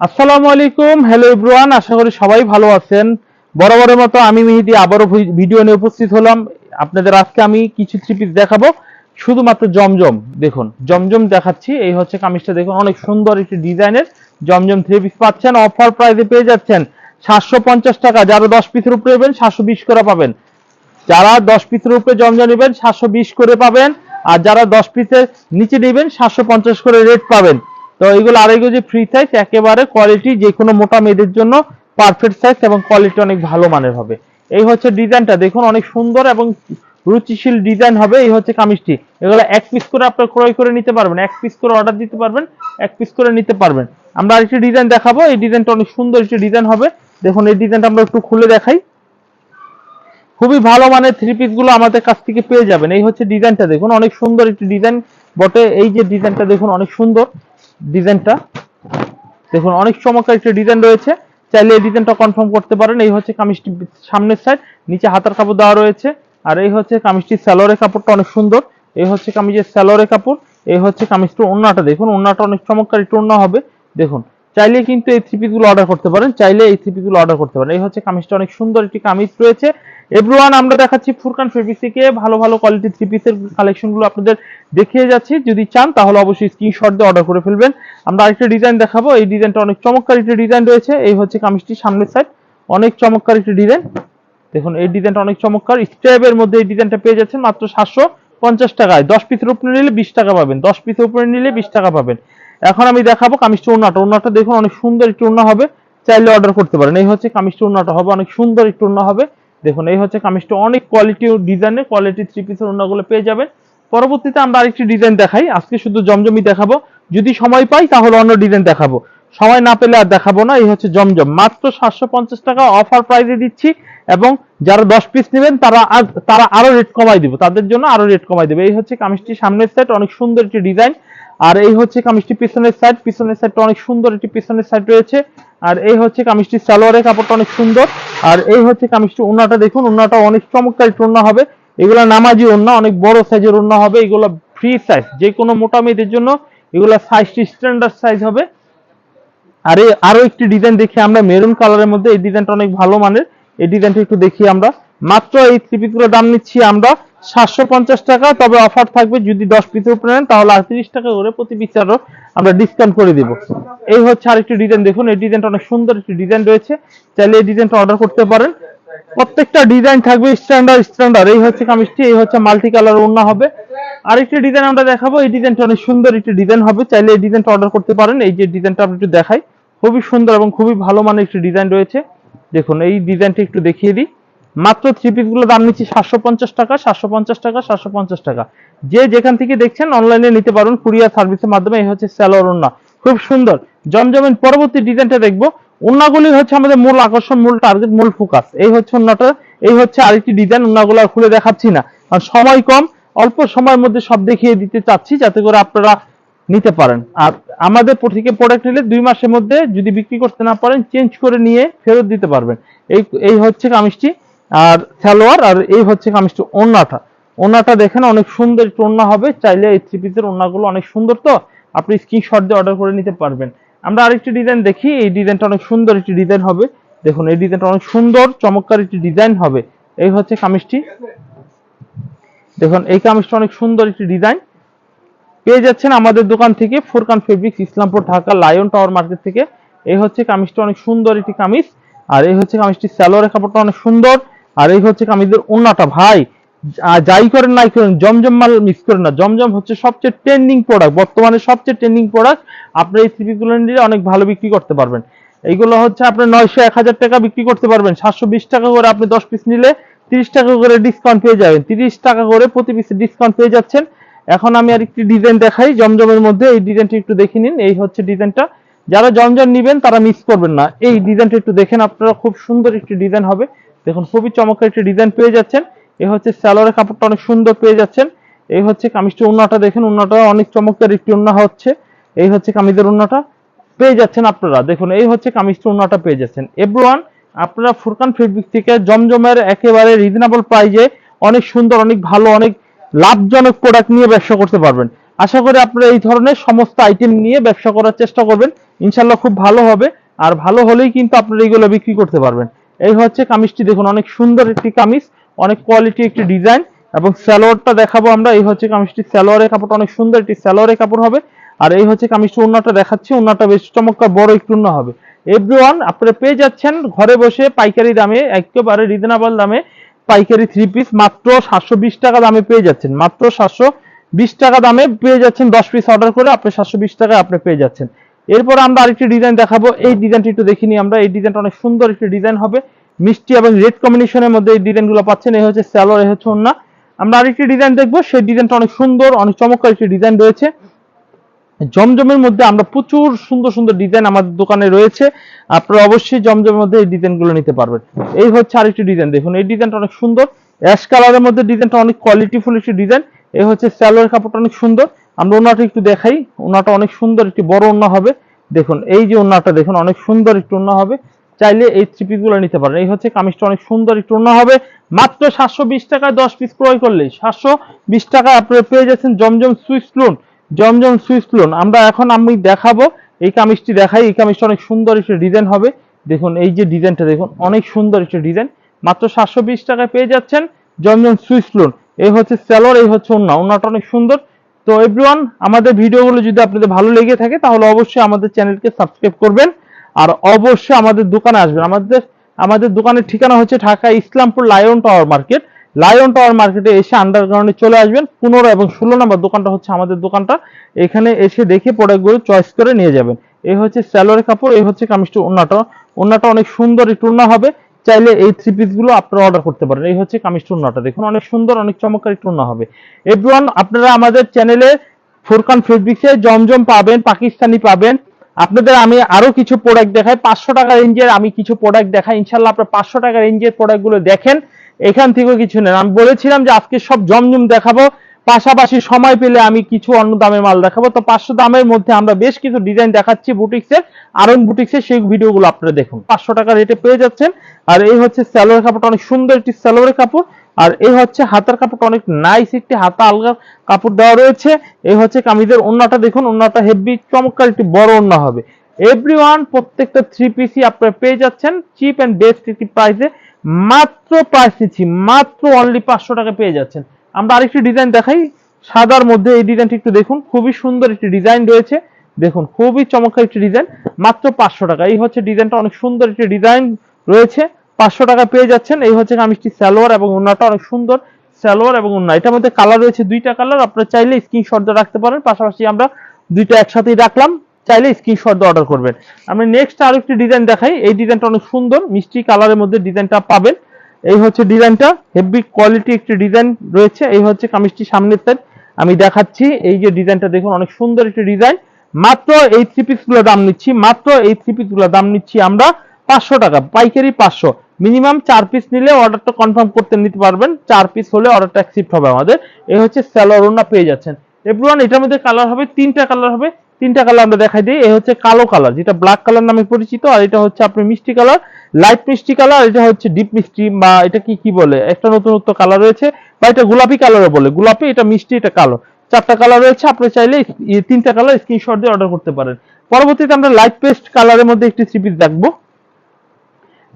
আসসালামু আলাইকুম। Hello everyone আশা করি সবাই ভালো আছেন। বরাবরের মতো আমি মেহেদি আবারও ভিডিও নিয়ে উপস্থিত হলাম। আপনাদের আজকে আমি কিছু থ্রি পিস দেখাবো। শুধুমাত্র জমজম, দেখুন, জমজম দেখাচ্ছি। এই হচ্ছে কামিজটা, দেখুন, অনেক সুন্দর একটি ডিজাইনের। জমজম থ্রি পিস পাচ্ছেন অফার প্রাইসে পেয়ে যাচ্ছেন সাতশো পঞ্চাশ টাকা। যারা দশ পিসের উপরে নেবেন, সাতশো বিশ করে পাবেন। যারা দশ পিসের উপরে জমজম নেবেন, সাতশো বিশ করে পাবেন। আর যারা দশ পিসের নিচে নেবেন, সাতশো পঞ্চাশ করে রেট পাবেন। তো এইগুলো আড়াই কেজি ফ্রি সাইজ একেবারে কোয়ালিটি যে কোনো মোটা মেয়েদের জন্য পারফেক্ট সাইজ এবং কোয়ালিটি অনেক ভালো মানের হবে। এই হচ্ছে ডিজাইনটা দেখুন, অনেক সুন্দর এবং রুচিশীল ডিজাইন হবে এই হচ্ছে কামিজটি। এগুলো এক পিস করে আপনার ক্রয় করে নিতে পারবেন, এক পিস করে অর্ডার দিতে পারবেন, এক পিস করে নিতে পারবেন। আমরা আরেকটি ডিজাইন দেখাবো। এই ডিজাইনটা অনেক সুন্দর একটি ডিজাইন হবে। দেখুন, এই ডিজাইনটা আমরা একটু খুলে দেখাই। খুবই ভালো মানের থ্রি পিসগুলো আমাদের কাছ থেকে পেয়ে যাবেন। এই হচ্ছে ডিজাইনটা দেখুন, অনেক সুন্দর একটি ডিজাইন বটে। এই যে ডিজাইনটা দেখুন, অনেক সুন্দর। ডিজাইনটা। দেখুন, অনেক চমৎকার একটি ডিজাইন রয়েছে। চাইলে এই ডিজাইনটা কনফার্ম করতে পারেন। এই হচ্ছে কামিজটি সামনের সাইড নিচে হাতার কাপড় দেওয়া রয়েছে। আর এই হচ্ছে কামিজটির স্যালোরের কাপড়টা অনেক সুন্দর। এই হচ্ছে কামিজের স্যালোরের কাপড়। এই হচ্ছে কামিজটির ওন্নাটা দেখুন ওন্নাটা অনেক চমৎকার একটু ওন্না হবে। দেখুন, চাইলে কিন্তু এই থ্রি পিসগুলো অর্ডার করতে পারেন। চাইলে এই থ্রি পিসগুলো অর্ডার করতে পারেন। এই হচ্ছে কামিজটা অনেক সুন্দর একটি কামিজ রয়েছে। এভরিওয়ান আমরা দেখাচ্ছি ফুরকান ফেব্রিক থেকে ভালো ভালো কোয়ালিটি থ্রি পিসের কালেকশনগুলো আপনাদের দেখিয়ে যাচ্ছি। যদি চান, তাহলে অবশ্যই স্ক্রিনশট দিয়ে অর্ডার করে ফেলবেন। আমরা আরেকটা ডিজাইন দেখাবো। এই ডিজাইনটা অনেক চমৎকার একটি ডিজাইন রয়েছে। এই হচ্ছে কামিজটি সামনের সাইড অনেক চমৎকার একটি ডিজাইন দেখুন, এই ডিজাইনটা অনেক চমৎকার। স্টেপের মধ্যে এই ডিজাইনটা পেয়ে যাচ্ছেন মাত্র সাতশো পঞ্চাশ টাকায়। দশ পিসের উপরে নিলে বিশ টাকা পাবেন। দশ পিসের উপরে নিলে বিশ টাকা পাবেন। এখন আমি দেখাবো কামিজটা ওনাটা ওনাটা দেখুন, অনেক সুন্দর একটু ওনা হবে। চাইলে অর্ডার করতে পারেন। এই হচ্ছে কামিজটা ওনাটা হবে। অনেক সুন্দর একটু ওনা হবে। দেখুন, এই হচ্ছে কামিজটা। অনেক কোয়ালিটি ডিজাইনে কোয়ালিটি থ্রি পিসের ওনাগুলো পেয়ে যাবেন। পরবর্তীতে আমরা আরেকটি ডিজাইন দেখাই। আজকে শুধু জমজমি দেখাবো। যদি সময় পাই, তাহলে অন্য ডিজাইন দেখাবো। সময় না পেলে আর দেখাবো না, এই হচ্ছে জমজম। মাত্র সাতশো পঞ্চাশ টাকা অফার প্রাইসে দিচ্ছি এবং যারা দশ পিস নেবেন, তারা তারা আরও রেট কমাই দিব। তাদের জন্য আরও রেট কমাই দেবে। এই হচ্ছে কামিজটি সামনের সাইড অনেক সুন্দর একটি ডিজাইন আর এই হচ্ছে কামিজটি পিছনের সাইড পিছনের সাইডটা অনেক সুন্দর একটি পিছনের সাইড রয়েছে। আর এই হচ্ছে কামিজটি সালোয়ারের কাপড়টা অনেক সুন্দর। আর এই হচ্ছে কামিজটি ওন্নাটা দেখুন, ওন্নাটা অনেক চমৎকার একটি ওন্না হবে। এগুলো নামাজি ওন্না, অনেক বড় সাইজের ওন্না হবে। এগুলো ফ্রি সাইজ যে কোনো মোটা মেয়েদের জন্য এগুলো সাইজটি স্ট্যান্ডার্ড সাইজ হবে। আর আরও একটি ডিজাইন দেখি আমরা মেরুন কালারের মধ্যে এই ডিজাইনটা অনেক ভালো মানের। এই ডিজাইনটা একটু দেখি আমরা। মাত্র এই থ্রি পিসগুলোর দাম নিচ্ছি আমরা সাতশো পঞ্চাশ টাকা, তবে অফার থাকবে যদি দশ পিসের উপরে নেন, তাহলে আটত্রিশ টাকা করে প্রতি পিস আরও আমরা ডিসকাউন্ট করে দিব। এই হচ্ছে আরেকটি ডিজাইন দেখুন, এই ডিজাইনটা অনেক সুন্দর একটি ডিজাইন রয়েছে। চাইলে এই ডিজাইনটা অর্ডার করতে পারেন। প্রত্যেকটা ডিজাইন থাকবে স্ট্যান্ডার্ড স্ট্যান্ডার্ড এই হচ্ছে কামিজটি, এই হচ্ছে মাল্টি কালার ওন্না হবে। আরেকটি ডিজাইন আমরা দেখাবো, এই ডিজাইনটা অনেক সুন্দর একটি ডিজাইন হবে। চাইলে এই ডিজাইনটা অর্ডার করতে পারেন। এই যে ডিজাইনটা আমরা একটু দেখাই। খুবই সুন্দর এবং খুবই ভালো মানের একটি ডিজাইন রয়েছে। দেখুন, এই ডিজাইনটি একটু দেখিয়ে দিই। মাত্র থ্রি পিসগুলো দাম নিচ্ছি সাতশো পঞ্চাশ টাকা, সাতশো পঞ্চাশ টাকা, সাতশো পঞ্চাশ টাকা। যে যেখান থেকে দেখছেন অনলাইনে নিতে পারবেন কুরিয়ার সার্ভিসের মাধ্যমে। এই হচ্ছে স্যালোর ওন্না খুব সুন্দর। জমজমের পরবর্তী ডিজাইনটা দেখব। ওন্নাগুলি হচ্ছে আমাদের মূল আকর্ষণ, মূল টার্গেট মূল ফোকাস এই হচ্ছে ওন্নাটা এই হচ্ছে আরেকটি ডিজাইন ওন্নাগুলো আর খুলে দেখাচ্ছি না। আর সময় কম। অল্প সময়ের মধ্যে সব দেখিয়ে দিতে চাচ্ছি, যাতে করে আপনারা নিতে পারেন। আর আমাদের থেকে প্রোডাক্ট নিলে দুই মাসের মধ্যে যদি বিক্রি করতে না পারেন চেঞ্জ করে নিয়ে ফেরত দিতে পারবেন। এই এই হচ্ছে কামিজটি আর সালোয়ার, আর এই হচ্ছে কামিজটি ওন্নাটা ওন্নাটা দেখেন অনেক সুন্দর একটু ওন্না হবে। চাইলে এই থ্রি পিসের ওন্নাগুলো অনেক সুন্দর তো। আপনি স্ক্রিনশট দিয়ে অর্ডার করে নিতে পারবেন। আমরা আরেকটি ডিজাইন দেখি। এই ডিজাইনটা অনেক সুন্দর একটি ডিজাইন হবে। দেখুন, এই ডিজাইনটা অনেক সুন্দর, চমৎকার একটি ডিজাইন হবে। এই হচ্ছে কামিজটি। দেখুন, এই কামিজটা অনেক সুন্দর একটি ডিজাইন পেয়ে যাচ্ছেন আমাদের দোকান থেকে Forkan fabrics, Islampur, Dhaka, lion tower market থেকে। এই হচ্ছে কামিজটা অনেক সুন্দর একটি কামিজ। আর এই হচ্ছে কামিজটি স্যালোয়ারের কাপড়টা অনেক সুন্দর। আর এই হচ্ছে কামিজের ওন্নাটা, ভাই। যাই করেন নাই করেন, জমজম মাল মিস করেন না। জমজম হচ্ছে সবচেয়ে ট্রেন্ডিং প্রোডাক্ট বর্তমানে সবচেয়ে ট্রেন্ডিং প্রোডাক্ট আপনি এই থ্রিপিগুলো নিলে অনেক ভালো বিক্রি করতে পারবেন। এইগুলো হচ্ছে আপনি নয়শো এক হাজার টাকা বিক্রি করতে পারবেন। সাতশো বিশ টাকা করে আপনি দশ পিস নিলে তিরিশ টাকা করে ডিসকাউন্ট পেয়ে যাবেন। তিরিশ টাকা করে প্রতি পিসে ডিসকাউন্ট পেয়ে যাচ্ছেন। এখন আমি আর একটি ডিজাইন দেখাই, জমজমের মধ্যে। এই ডিজাইনটা একটু দেখে নিন। এই হচ্ছে ডিজাইনটা যারা জমজম নিবেন, তারা মিস করবেন না। এই ডিজাইনটা একটু দেখেন, আপনারা খুব সুন্দর একটি ডিজাইন হবে। দেখুন, খুবই চমৎকার একটি ডিজাইন পেয়ে যাচ্ছেন। এই হচ্ছে স্যালোয়ারের কাপড়টা অনেক সুন্দর পেয়ে যাচ্ছেন। এই হচ্ছে কামিজটি উন্নাটা দেখেন, উন্নাটা অনেক চমৎকার একটি উন্না হচ্ছে। এই হচ্ছে কামিজের উন্নাটা পেয়ে যাচ্ছেন আপনারা। দেখুন, এই হচ্ছে কামিজটি উন্নাটা পেয়ে যাচ্ছেন। এভরিওয়ান আপনারা ফুরকান ফেব্রিক থেকে জমজমের একেবারে রিজনেবল প্রাইজে অনেক সুন্দর, অনেক ভালো, অনেক লাভজনক প্রোডাক্ট নিয়ে ব্যবসা করতে পারবেন। আশা করি আপনারা এই ধরনের সমস্ত আইটেম নিয়ে ব্যবসা করার চেষ্টা করবেন। ইনশাল্লাহ খুব ভালো হবে। আর ভালো হলেই কিন্তু আপনারা এগুলো বিক্রি করতে পারবেন। এই হচ্ছে কামিজটি। দেখুন, অনেক সুন্দর একটি কামিজ, অনেক কোয়ালিটি একটি ডিজাইন এবং স্যালোয়ারটা দেখাবো আমরা। এই হচ্ছে কামিজটি। স্যালোয়ারের কাপড়টা অনেক সুন্দর একটি স্যালোয়ারের কাপড় হবে। আর এই হচ্ছে কামিজটি উন্নাটা দেখাচ্ছি। উন্নাটা বেশ চমৎকার, বড় একটু উন্না হবে। এভরিওয়ান আপনারা পেয়ে যাচ্ছেন ঘরে বসে পাইকারি দামে, একেবারে রিজনেবল দামে পাইকারি থ্রি পিস মাত্র সাতশো বিশ টাকা দামে পেয়ে যাচ্ছেন। মাত্র সাতশো বিশ টাকা দামে পেয়ে যাচ্ছেন, দশ পিস অর্ডার করে আপনি সাতশো বিশ টাকায় আপনি পেয়ে যাচ্ছেন। এরপর আমরা আরেকটি ডিজাইন দেখাবো। এই ডিজাইনটি একটু দেখিনি আমরা। এই ডিজাইনটা অনেক সুন্দর একটি ডিজাইন হবে। মিষ্টি এবং রেড কম্বিনেশনের মধ্যে এই ডিজাইনগুলো পাচ্ছেন। এই হচ্ছে স্যালোর এই হচ্ছে ওন্না আমরা আরেকটি ডিজাইন দেখব। সেই ডিজাইনটা অনেক সুন্দর, অনেক চমৎকার একটি ডিজাইন রয়েছে। জমজমের মধ্যে আমরা প্রচুর সুন্দর সুন্দর ডিজাইন আমাদের দোকানে রয়েছে। আপনারা অবশ্যই জমজমের মধ্যে এই ডিজাইনগুলো নিতে পারবেন। এই হচ্ছে আরেকটি ডিজাইন দেখুন, এই ডিজাইনটা অনেক সুন্দর। অ্যাশ কালারের মধ্যে ডিজাইনটা অনেক কোয়ালিটিফুল একটি ডিজাইন এই হচ্ছে স্যালোয়ার কাপড়টা অনেক সুন্দর। আমরা ওনাটা একটু দেখাই। ওনাটা অনেক সুন্দর একটি বড় ওনা হবে। দেখুন, এই যে ওনাটা দেখুন, অনেক সুন্দর একটু ওনা হবে। চাইলে এই থ্রি পিসগুলো নিতে পারেন। এই হচ্ছে কামিজটা অনেক সুন্দর একটু ওনা হবে। মাত্র সাতশো বিশ টাকায় দশ পিস ক্রয় করলে সাতশো বিশ টাকায় আপনারা পেয়ে যাচ্ছেন জমজম সুইস লোন জমজম সুইস লোন আমরা এখন আমি দেখাবো, এই কামিজটি দেখাই। এই কামিজটা অনেক সুন্দর একটি ডিজাইন হবে। দেখুন, এই যে ডিজাইনটা দেখুন, অনেক সুন্দর একটা ডিজাইন। মাত্র সাতশো বিশ টাকায় পেয়ে যাচ্ছেন জমজম সুইস লোন এই হচ্ছে স্যালোর এই হচ্ছে ওন্না। ওন্নাটা অনেক সুন্দর। তো এভরিওয়ান আমাদের ভিডিওগুলো যদি আপনাদের ভালো লেগে থাকে, তাহলে অবশ্যই আমাদের চ্যানেলকে সাবস্ক্রাইব করবেন। আর অবশ্যই আমাদের দোকানে আসবেন। আমাদের আমাদের দোকানের ঠিকানা হচ্ছে Dhaka Islampur lion tower market. Lion tower মার্কেটে এসে আন্ডারগ্রাউন্ডে চলে আসবেন। পনেরো এবং ষোলো নম্বর দোকানটা হচ্ছে আমাদের দোকানটা। এখানে এসে দেখে প্রোডাক্টগুলো চয়েস করে নিয়ে যাবেন। এই হচ্ছে স্যালোয়ারের কাপড় এই হচ্ছে কামিজটি ওন্নাটা ওন্নাটা অনেক সুন্দর একটু ওন্না হবে। চাইলে এই থ্রি পিসগুলো আপনারা অর্ডার করতে পারেন। এই হচ্ছে কামিজ টুর্নাটা দেখুন, অনেক সুন্দর, অনেক চমৎকার টুর্না হবে। এভরিওয়ান আপনারা আমাদের চ্যানেলে ফোরকান ফেসবুকে জমজম পাবেন, পাকিস্তানি পাবেন। আপনাদের আমি আরও কিছু প্রোডাক্ট দেখাই। পাঁচশো টাকা রেঞ্জের আমি কিছু প্রোডাক্ট দেখাই। ইনশাল্লাহ আপনার পাঁচশো টাকা রেঞ্জের প্রোডাক্টগুলো দেখেন। এখান থেকেও কিছু নেন। আমি বলেছিলাম যে আজকে সব জমজম দেখাবো, পাশাপাশি সময় পেলে আমি কিছু অন্য দামের মাল দেখাবো। তো পাঁচশো দামের মধ্যে আমরা বেশ কিছু ডিজাইন দেখাচ্ছি বুটিক্সের, আর আরন বুটিক্সের সেই ভিডিওগুলো আপনারা দেখুন। পাঁচশো টাকা রেটে পেয়ে যাচ্ছেন। আর এই হচ্ছে স্যালোয়ার কাপড়টা, অনেক সুন্দর একটি স্যালোয়ারের কাপড়। আর এই হচ্ছে হাতার কাপড়টা, অনেক নাইস একটি হাতা, আলগা কাপড় দেওয়া রয়েছে। এই হচ্ছে কামিজের ওন্নাটা, দেখুন, ওন্নাটা হেভি চমৎকার একটি বড় ওন্না হবে। এভরিওয়ান প্রত্যেকটা থ্রি পিসি আপনারা পেয়ে যাচ্ছেন। চিপ অ্যান্ড বেস্ট একটি প্রাইসে মাত্র প্রাইস দিচ্ছি, মাত্র অনলি পাঁচশো টাকা পেয়ে যাচ্ছেন। আমরা আরেকটি ডিজাইন দেখাই, সাদার মধ্যে এই ডিজাইনটি একটু দেখুন, খুবই সুন্দর একটি ডিজাইন রয়েছে। দেখুন, খুবই চমৎকার একটি ডিজাইন মাত্র পাঁচশো টাকা। এই হচ্ছে ডিজাইনটা অনেক সুন্দর একটি ডিজাইন রয়েছে, পাঁচশো টাকা পেয়ে যাচ্ছেন। এই হচ্ছে কামিজটি সালোয়ার এবং ওন্নাটা অনেক সুন্দর, সালোয়ার এবং ওন্না। এটার মধ্যে কালার রয়েছে দুইটা কালার আপনারা চাইলে স্ক্রিনশট রাখতে পারেন, পাশাপাশি আমরা দুইটা একসাথেই রাখলাম। চাইলে স্ক্রিনশট দিয়ে অর্ডার করবেন। আমি নেক্সট আরও একটি ডিজাইন দেখাই। এই ডিজাইনটা অনেক সুন্দর, মিষ্টি কালারের মধ্যে ডিজাইনটা পাবেন। এই হচ্ছে ডিজাইনটা হেভি কোয়ালিটি একটি ডিজাইন রয়েছে। এই হচ্ছে কামিজটি সামনের সাইড আমি দেখাচ্ছি, এই যে ডিজাইনটা দেখুন, অনেক সুন্দর একটি ডিজাইন মাত্র এই থ্রি পিসগুলো দাম নিচ্ছি, মাত্র এই থ্রি পিসগুলো দাম নিচ্ছি আমরা পাঁচশো টাকা, পাইকারি পাঁচশো। মিনিমাম চার পিস নিলে অর্ডারটা কনফার্ম করতে নিতে পারবেন। চার পিস হলে অর্ডারটা অ্যাকসেপ্ট হবে আমাদের। এই হচ্ছে স্যালোয়ার ওনা পেয়ে যাচ্ছেন। এভরিওয়ান এটার মধ্যে কালার হবে, তিনটা কালার হবে। তিনটা কালার আমরা দেখাই দিই। এই হচ্ছে কালো কালার যেটা ব্ল্যাক কালার নামে পরিচিত, আর এটা হচ্ছে আপনার মিষ্টি কালার লাইট মিষ্টি কালার এটা হচ্ছে ডিপ মিষ্টি, বা এটা কি কি বলে? একটা নতুনত্ব কালার রয়েছে, বা এটা গোলাপি কালারও বলে। গোলাপি, এটা মিষ্টি, এটা কালো। চারটা কালার রয়েছে, আপনি চাইলে তিনটা কালার স্ক্রিনশট দিয়ে অর্ডার করতে পারেন। পরবর্তীতে আমরা লাইট পেস্ট কালারের মধ্যে একটি থ্রি পিস দেখব।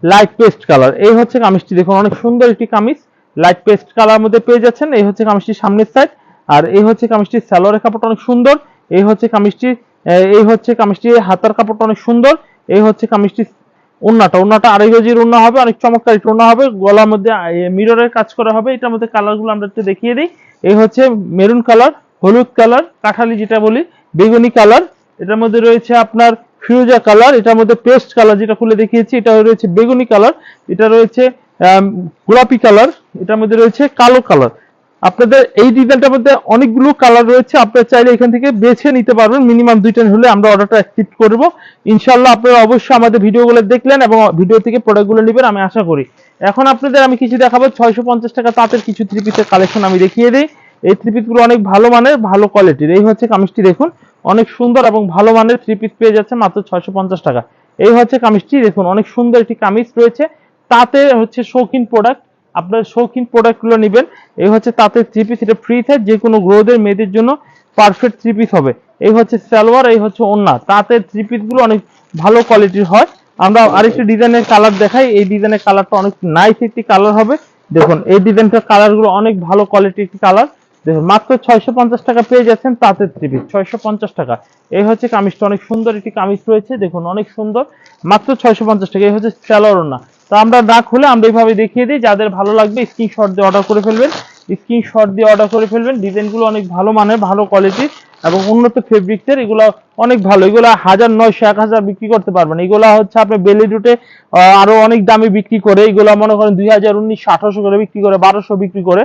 লাইট পেস্ট কালার এই হচ্ছে কামিজটি। দেখুন, অনেক সুন্দর একটি কামিজ। লাইট পেস্ট কালার মধ্যে পেয়ে যাচ্ছেন, এই হচ্ছে কামিজটির সামনের সাইড আর এই হচ্ছে কামিজটির সালোয়ারের কাপড়টা অনেক সুন্দর। এই হচ্ছে কামিজটি এই হচ্ছে কামিজটি, হাতার কাপড়টা অনেক সুন্দর, এই হচ্ছে কামিজটি ওন্নাটা ওন্নাটা আড়াই গজির ওন্না হবে, অনেক চমৎকার একটু ওন্না হবে, গলার মধ্যে মিররের কাজ করা হবে, এটার মধ্যে কালারগুলো আমরা একটু দেখিয়ে দিই, এই হচ্ছে মেরুন কালার হলুদ কালার কাঠালি যেটা বলি, বেগুনি কালার এটার মধ্যে রয়েছে আপনার ফিরোজা কালার এটার মধ্যে পেস্ট কালার যেটা খুলে দেখিয়েছি, এটা রয়েছে বেগুনি কালার এটা রয়েছে গোলাপি কালার এটার মধ্যে রয়েছে কালো কালার আপনাদের এই ডিজাইনটার মধ্যে অনেকগুলো কালার রয়েছে। আপনারা চাইলে এখান থেকে বেছে নিতে পারবেন। মিনিমাম দুইটা হলে আমরা অর্ডারটা অ্যাকসেপ্ট করব। ইনশাল্লাহ আপনারা অবশ্যই আমাদের ভিডিওগুলো দেখলেন এবং ভিডিও থেকে প্রোডাক্টগুলো নেবেন, আমি আশা করি। এখন আপনাদের আমি কিছু দেখাবো। ছয়শো পঞ্চাশ টাকা তাঁতের কিছু থ্রি পিসের কালেকশন আমি দেখিয়ে দিই। এই থ্রি পিসগুলো অনেক ভালো মানের, ভালো কোয়ালিটির এই হচ্ছে কামিজটি, দেখুন। অনেক সুন্দর এবং ভালো মানের থ্রি পিস পেয়ে যাচ্ছে মাত্র ছয়শো পঞ্চাশ টাকা। এই হচ্ছে কামিজটি, দেখুন। অনেক সুন্দর একটি কামিজ রয়েছে। তাতে হচ্ছে শৌখিন প্রোডাক্ট আপনার শৌখিন প্রোডাক্টগুলো নেবেন। এই হচ্ছে তাঁতের থ্রি পিস এটা ফ্রি সাইজ যে কোনো গ্রোদের মেয়েদের জন্য পারফেক্ট থ্রি পিস হবে। এই হচ্ছে সালোয়ার এই হচ্ছে ওন্না। তাঁতের থ্রি পিসগুলো অনেক ভালো কোয়ালিটির হয়। আমরা আরেকটি ডিজাইনের কালার দেখাই। এই ডিজাইনের কালারটা অনেক নাইস একটি কালার হবে। দেখুন এই ডিজাইনটার কালারগুলো অনেক ভালো কোয়ালিটির একটি কালার দেখুন মাত্র ছয়শো পঞ্চাশ টাকা পেয়ে যাচ্ছেন তাঁতের থ্রি পিস ছয়শো পঞ্চাশ টাকা। এই হচ্ছে কামিজটা অনেক সুন্দর একটি কামিজ রয়েছে। দেখুন অনেক সুন্দর। মাত্র ছয়শো পঞ্চাশ টাকা। এই হচ্ছে স্যালোর না তো আমরা না খুলে আমরা এইভাবে দেখিয়ে দিই, যাদের ভালো লাগবে স্ক্রিনশট দিয়ে অর্ডার করে ফেলবেন। স্ক্রিনশট দিয়ে অর্ডার করে ফেলবেন ডিজাইনগুলো অনেক ভালো মানের, ভালো কোয়ালিটির এবং উন্নত ফেব্রিকের এগুলো অনেক ভালো। এগুলো হাজার নয়শো এক হাজার বিক্রি করতে পারবেন। এগুলো হচ্ছে আপনি বেলি রুটে আরও অনেক দামে বিক্রি করে। এগুলো মনে করেন দুই হাজার উনিশশো আঠারোশো করে বিক্রি করে, বারোশো বিক্রি করে।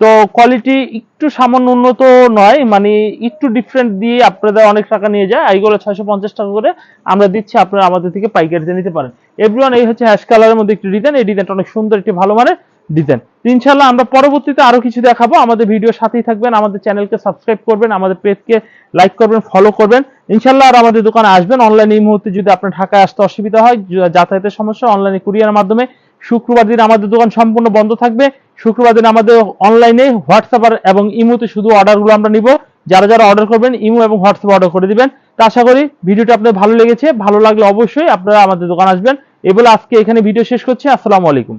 তো কোয়ালিটি একটু সামান্য উন্নত নয় মানে একটু ডিফারেন্ট দিয়ে আপনাদের অনেক টাকা নিয়ে যায় এইগুলো ছয়শো পঞ্চাশ টাকা করে আমরা দিচ্ছি, আপনারা আমাদের থেকে পাইকারিতে নিতে পারেন। এভরিওয়ান এই হচ্ছে হ্যাশ কালারের মধ্যে একটি ডিজাইন এই ডিজাইনটা অনেক সুন্দর, একটি ভালো মানের ডিজাইন ইনশাল্লাহ আমরা পরবর্তীতে আরও কিছু দেখাবো, আমাদের ভিডিওর সাথেই থাকবেন, আমাদের চ্যানেলকে সাবস্ক্রাইব করবেন, আমাদের পেজকে লাইক করবেন ফলো করবেন। ইনশাল্লাহ আর আমাদের দোকানে আসবেন অনলাইনে এই মুহূর্তে যদি আপনার ঢাকায় আসতে অসুবিধা হয় যাতায়াতের সমস্যা অনলাইনে কুরিয়ারের মাধ্যমে, শুক্রবার দিন আমাদের দোকান সম্পূর্ণ বন্ধ থাকবে। শুক্রবার দিন আমাদের অনলাইনে হোয়াটসঅ্যাপ আর এবং ইমুতে শুধু অর্ডারগুলো আমরা নিব। যারা যারা অর্ডার করবেন, ইমো এবং হোয়াটসঅ্যাপ অর্ডার করে দিবেন। তা আশা করি ভিডিওটা আপনার ভালো লেগেছে। ভালো লাগলে অবশ্যই আপনারা আমাদের দোকান আসবেন। এ বলে আজকে এখানে ভিডিও শেষ করছি। আসসালামু আলাইকুম।